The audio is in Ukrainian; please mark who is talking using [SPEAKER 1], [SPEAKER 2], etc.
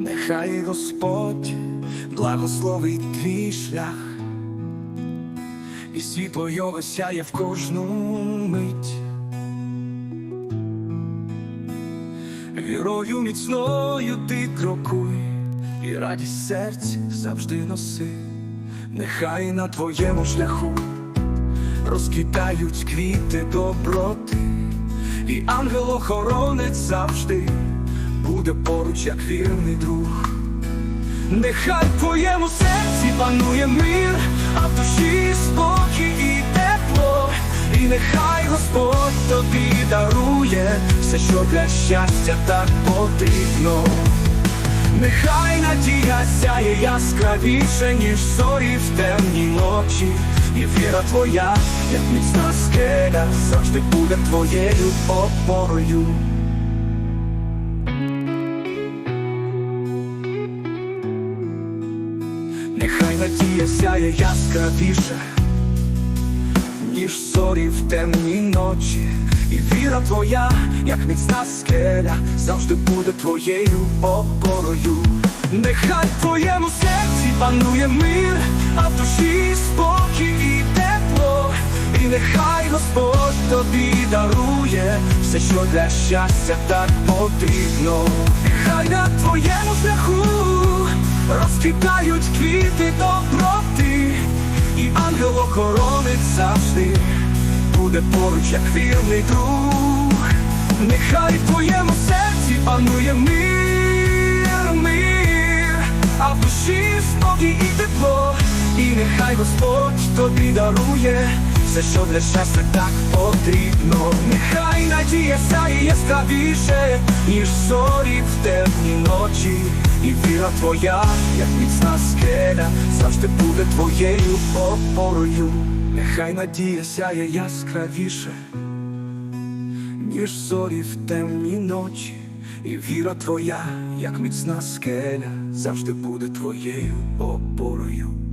[SPEAKER 1] Нехай Господь благословить твій шлях, і світло його сяє в кожну мить. Вірою міцною ти крокуй, і радість серця завжди носи, нехай на твоєму шляху розквітають квіти доброти, і ангел-охоронець завжди буде поруч, як вірний друг. Нехай в твоєму серці панує мир, а в душі спокій і тепло, і нехай Господь тобі дарує все, що для щастя так потрібно. Нехай надія сяє яскравіше, ніж зорі в темній ночі, і віра твоя, як міцна скеля, завжди буде твоєю опорою. Нехай надія сяє яскравіше, ніж зорі в темній ночі, і віра твоя, як міцна скеля, завжди буде твоєю опорою. Нехай в твоєму серці панує мир, а в душі спокій і тепло, і нехай Господь тобі дарує все, що для щастя так потрібно. Нехай на твоєму шляху розквітають квіти доброти, і ангел-охоронець завжди буде поруч, як вірний друг. Нехай в твоєму серці панує мир, мир, а в душі спокій і тепло, і нехай Господь тобі дарує все, що для щастя так потрібно. Нехай надія сяє яскравіше, ніж зорі в темні ночі, і віра твоя, як міцна скеля, завжди буде твоєю опорою. Нехай надія сяє яскравіше, ніж зорі в темні ночі, і віра твоя, як міцна скеля, завжди буде твоєю опорою.